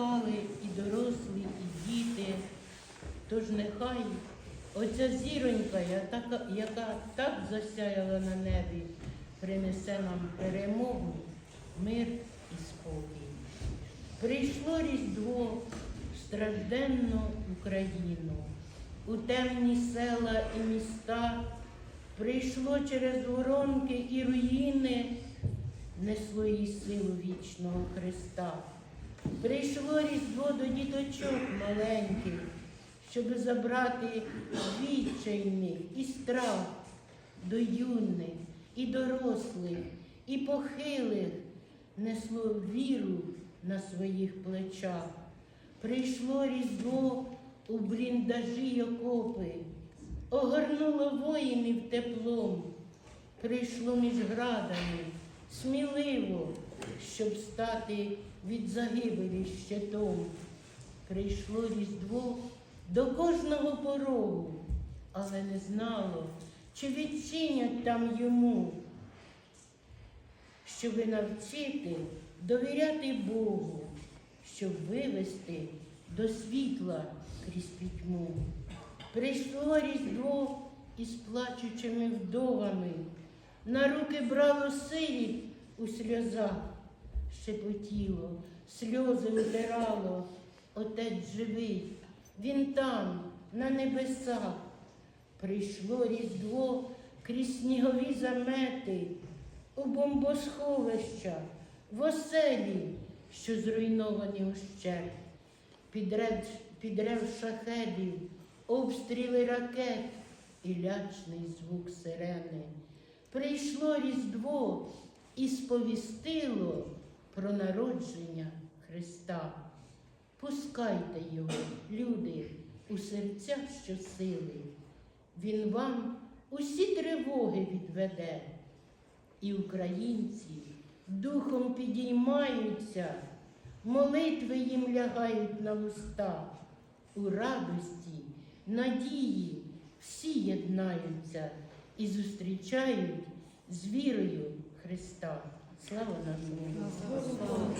чекали і дорослі, і діти. Тож нехай оця зіронька, яка, так засяяла на небі, принесе нам перемогу, мир і спокій. Прийшло Різдво в стражденну Україну, у темні села і міста, прийшло через воронки і руїни, несло їй силу вічного Христа. Прийшло Різдво до діточок маленьких, щоб забрати відчайних і страх до юних, і дорослих, і похилих, несло віру на своїх плечах. Прийшло Різдво у бліндажі й окопи, огорнуло воїнів теплом, прийшло між градами сміливо, щоб стати від загибелі щитом. Прийшло Різдво до кожного порогу, але не знало, чи відчинять там йому, щоби навчити довіряти Богу, щоб вивести до світла крізь пітьму. Прийшло Різдво із плачучими вдовами, на руки брало сиріт у сльозах, шепотіло, сльози утирало, отець живий, він там, на небесах. Прийшло Різдво крізь снігові замети, у бомбосховища, в оселі, що зруйновані ущерть, підрев, підрев шахедів, обстріли ракет і лячний звук сирени. Прийшло Різдво і сповістило про народження Христа. Пускайте його, люди, у серця щосили. Він вам усі тривоги відведе, і українці духом підіймаються, молитви їм лягають на уста. У радості, надії всі єднаються і зустрічають з вірою Христа. Слава! Богу!